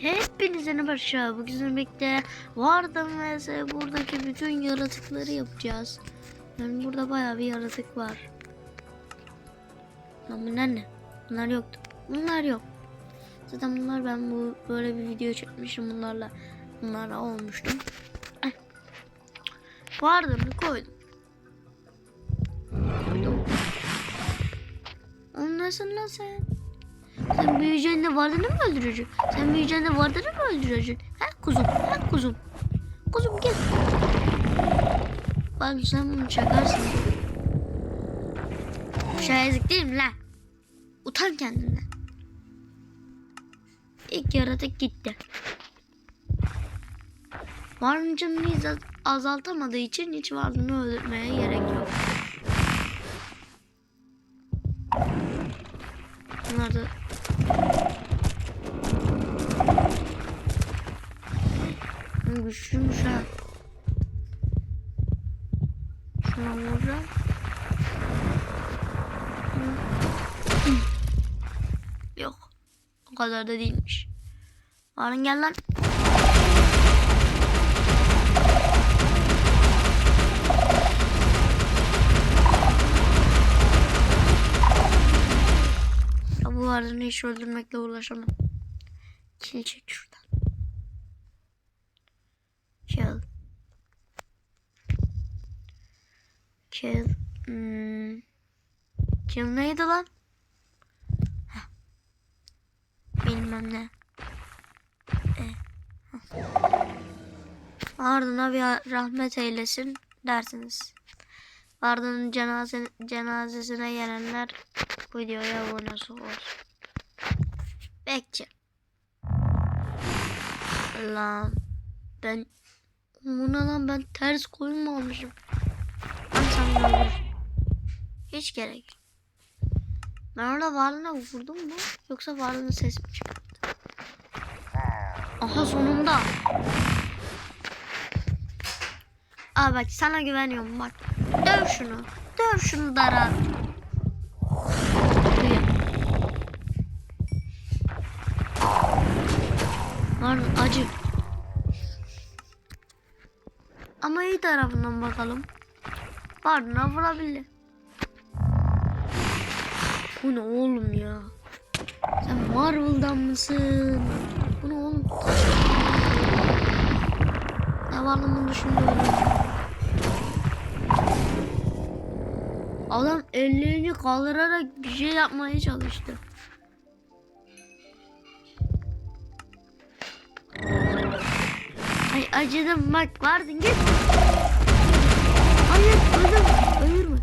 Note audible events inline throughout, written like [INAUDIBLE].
Hepinize ne başa bugün birlikte vardım vs buradaki bütün yaratıkları yapacağız. Yani burada bayağı bir yaratık var. Lan bunlar ne? Bunlar yoktu. Bunlar yok. Zaten bunlar ben bu böyle bir video çekmişim bunlarla. Bunlarla olmuştum. Eh. Koydum. Onlasın lan sen. Sen büyüyeceğinde vardını mı öldüreceksin? Sen büyüyeceğinde vardını mı öldüreceksin? Ha kuzum, ha kuzum. Kuzum gel. Bak sen bunu çakarsın. Şayazik değil mi lan? Utan kendinden. İlk yaratık gitti. Az- azaltamadığı için hiç varlığını öldürmeye gerek yok. Güçlüymüş ha. Şuna vuracağım. Yok. O kadar da değilmiş. Varın gel lan. Ya bu varını hiç öldürmekle uğraşamam. Kill çek. Kill. Kill. Hmm. Kill neydi lan? Heh. Bilmem ne. E. heh. Ardına bir rahmet eylesin dersiniz. Arda'nın cenaze, cenazesine gelenler bu videoya abone olsun. Bekçi. Lan ben buna lan ben ters koyun mu? Ben sana. Hiç gerek. Ben orada varlığına vurdum mu? Yoksa varlığının sesi mi çıkarttı? Aha sonunda. Aa bak sana güveniyorum bak. Döv şunu. Döv şunu dara. Var acı. Tarafından bakalım. Ardına vurabilir. Bu ne oğlum ya? Sen Marvel'dan mısın? Bu ne oğlum? Ne var lan bunu düşünüyorum. Adam ellerini kaldırarak bir şey yapmaya çalıştı. Ay acıdım bak vardın git. Hayır öldüm. Ölür mü?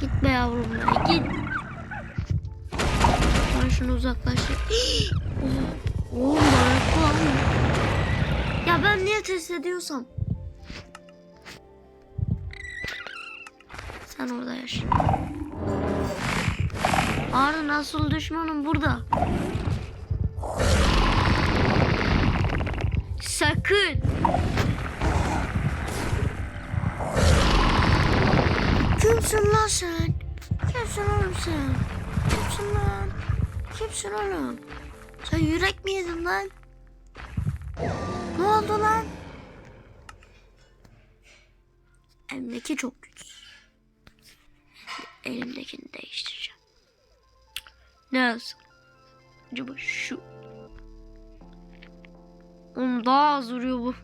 Git be yavrum ya git. Ben şunu uzaklaştır. Oh, bayraklı lan. Ya ben niye test ediyorsam? Sen orada yaşa. Ağrı nasıl düşmanım burada? Sakın. Kimsin lan sen? Kimsin oğlum sen? Kimsin lan? Kimsin oğlum? Sen yürek mi yedin lan? Ne oldu lan? Elimdeki çok güçsüz. Elimdekini değiştireceğim. Nasıl? Acaba şu. Oğlum daha az vuruyor bu.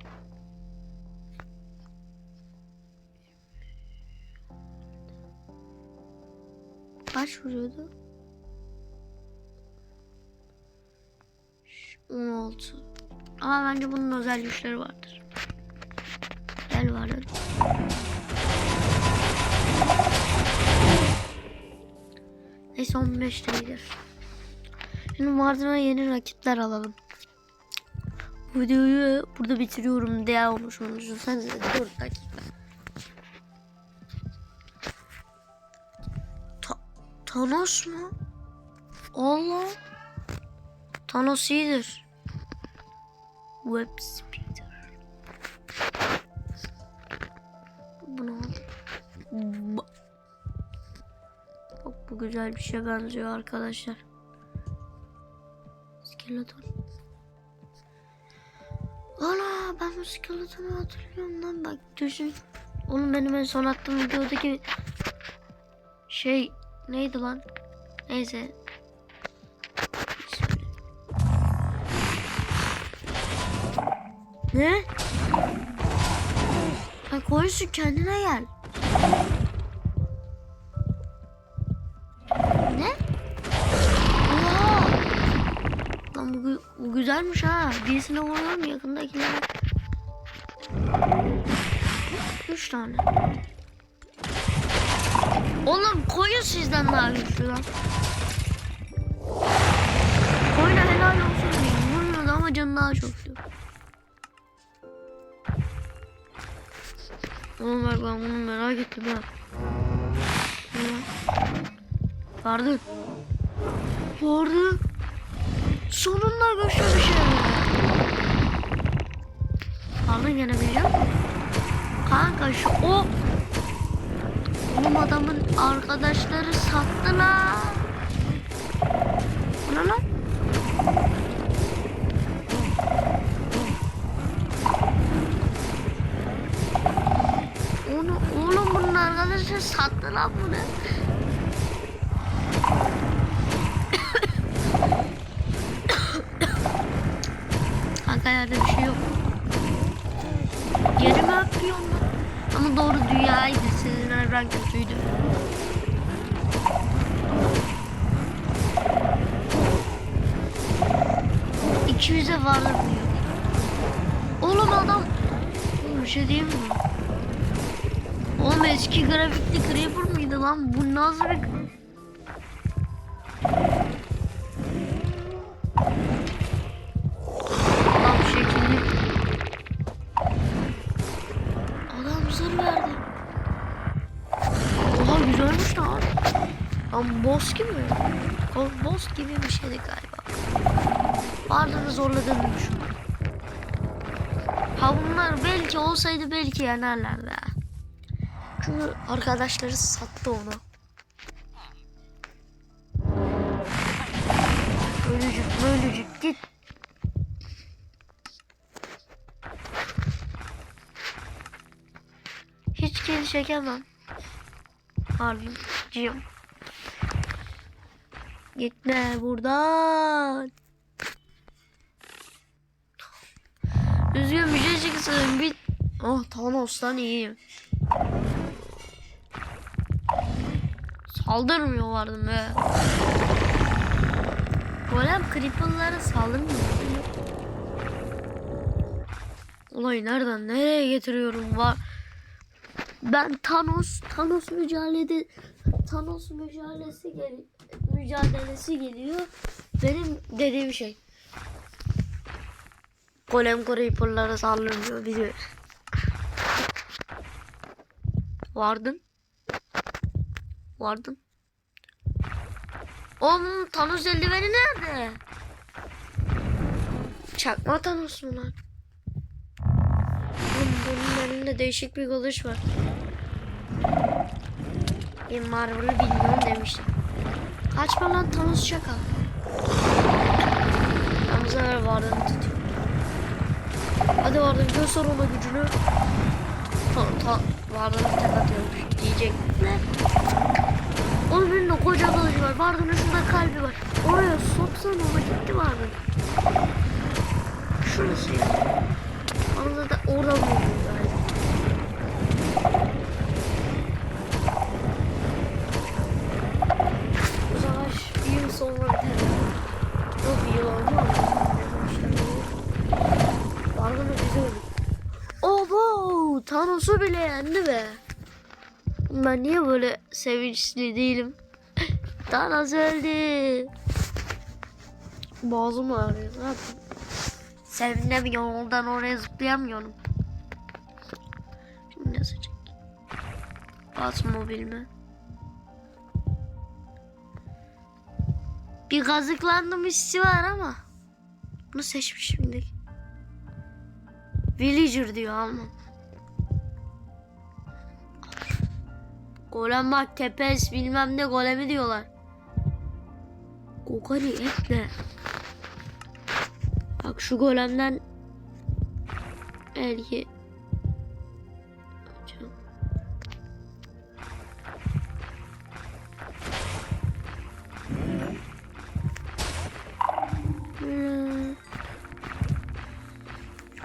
Kaç vuruyordu? Şu 16. Ama bence bunun özel güçleri vardır. Gel var öyle. Neyse 15 değildir. Şimdi Mardin'e yeni rakipler alalım. Videoyu burada bitiriyorum diye olmuşum. Düşünsenize 4 dakika. Ta Thanos mu? Allah. Thanos iyidir. Web speeder. Bunu Bak Bu güzel bir şeye benziyor arkadaşlar. Skeleton. Ana ben bu skeletonu hatırlıyorum lan bak düşün. Oğlum benim en son attığım videodaki şey neydi lan? Neyse. Ne? Ha koysun kendine gel. Bu, bu güzelmiş ha. Birisine vuruyor mu yakındakilere? Üç tane. Oğlum koyun sizden daha güçlü lan. Koyuna helal olsun diyeyim. Vurmuyordu ama canı daha çoktu. Oğlum bak ben bunu merak ettim ha. Vardı. Vardı. Sonunda şey. Aldın gene biliyor? Kanka şu o Oğlum adamın arkadaşları sattı. Bu ne lan? Onu, oğlum bunun arkadaşı sattı lan bunu. Evren kötüydü. İki yüze vardır diyor. Oğlum adam... Bir şey diyeyim mi? Oğlum eski grafikli Creeper mıydı lan? Bu nasıl bir... boss gibi mi? Boss gibi bir şeydi galiba. Varlığını zorladığını düşün. Ha bunlar belki olsaydı belki yenerlerdi ha. Çünkü arkadaşları sattı onu. Ölücük ölücük git. Hiç geri çekemem. Harbicim. Gitme buradan. Düzgün bir şey çıksın. Bir... Oh Thanos'tan iyiyim. Saldırmıyorlardı be. Golem Creeper'lara saldırmıyor. Olayı nereden nereye getiriyorum var. Ben Thanos, Thanos mücadelesi Thanos mücadelesi gel mücadelesi geliyor. Benim dediğim şey. Golem Creeper'lara saldırmıyor biliyor. Vardın. Vardın. Oğlum Thanos eldiveni nerede? Çakma Thanos mu lan? Bunun elinde değişik bir kılıç var. Bir Marvel'ı bilmiyorum demiştim. Kaçma lan Thanos şaka. Ben bu sefer vardığını tutuyor. Hadi vardın göster ona gücünü. Ta, ta, vardığını tek atıyormuş diyecek. Oğlum elinde koca kılıç var. Vardığın şurada kalbi var. Oraya soksan ona gitti vardın. Şurası ya. Anında da oradan buldum Thanos'u bile yendi be. Ben niye böyle sevinçli değilim? [LAUGHS] Thanos öldü. Boğazım ağrıyor. Ne yapayım? Sevinemiyorum. Oradan oraya zıplayamıyorum. Şimdi ne seçecek? Bas mobil mi? Bir kazıklandım hissi var ama. Bunu seçmiş şimdi. Villager diyor Alman. Golem bak tepes bilmem ne golemi diyorlar. Kokari ekle. Bak şu golemden belki.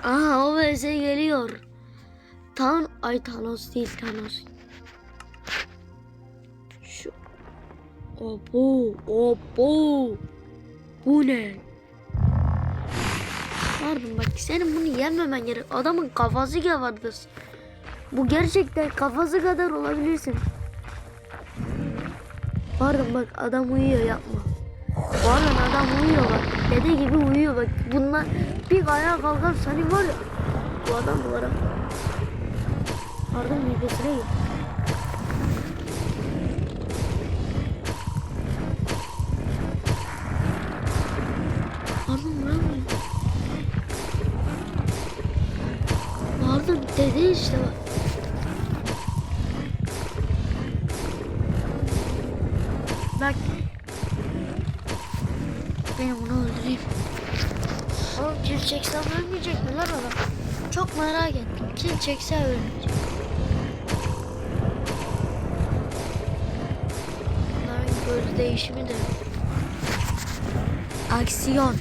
Aha o vs geliyor. Tan ay Thanos değil Thanos. Şu Opo, opo. Bu ne? Pardon bak senin bunu yememen gerek. Adamın kafası kadardır. Bu gerçekten kafası kadar olabilirsin. Pardon bak adam uyuyor yapma. Pardon adam uyuyor bak. Dede gibi uyuyor bak. Bunlar bir ayağa kalkar seni var ya. Bu adam duvara. Pardon midesine gir. İşte bak. Bak. Ben onu öldüreyim. Oğlum kill çeksem ölmeyecek mi lan adam? Çok merak ettim. Kill çekse ölmeyecek. Bunların böyle değişimi de aksiyon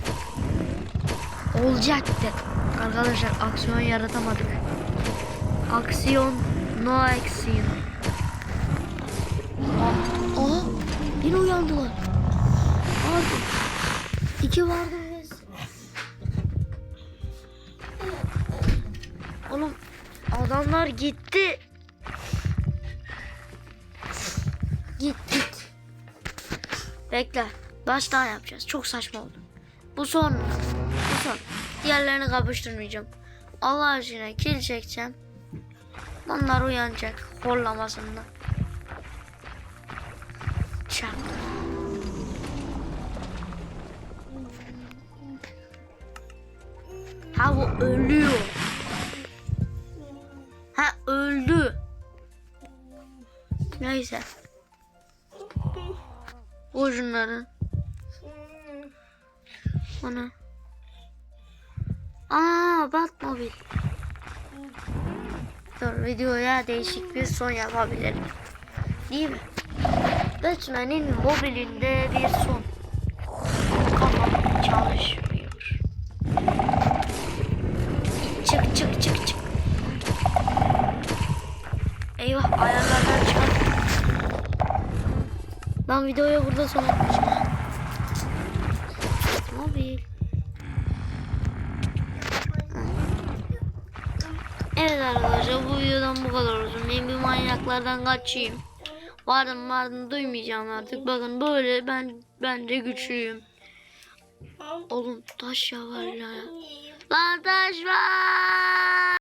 olacaktı. Arkadaşlar aksiyon yaratamadık. Aksiyon no aksiyon. Aa, yine uyandılar. Abi, iki vardı biz. Oğlum adamlar gitti. Git git. Bekle. Baş daha yapacağız. Çok saçma oldu. Bu son. Bu son. Diğerlerini kapıştırmayacağım. Allah aşkına kill çekeceğim. Onlar uyanacak. Horlamasından. Çak. Ha bu ölüyor. Ha öldü. Neyse. Vur şunları. Ona. Aa Batmobil. Dur videoya değişik bir son yapabilirim. Değil mi? Batman'in mobilinde bir son. Kafam çalışmıyor. Çık çık çık çık. Eyvah ayarlardan çıkar. Ben videoya burada son. Kadar olsun. Ben bir manyaklardan kaçayım. Vardım vardım duymayacağım artık. Bakın böyle ben ben de güçlüyüm. Oğlum taş ya var ya. Lan taş var.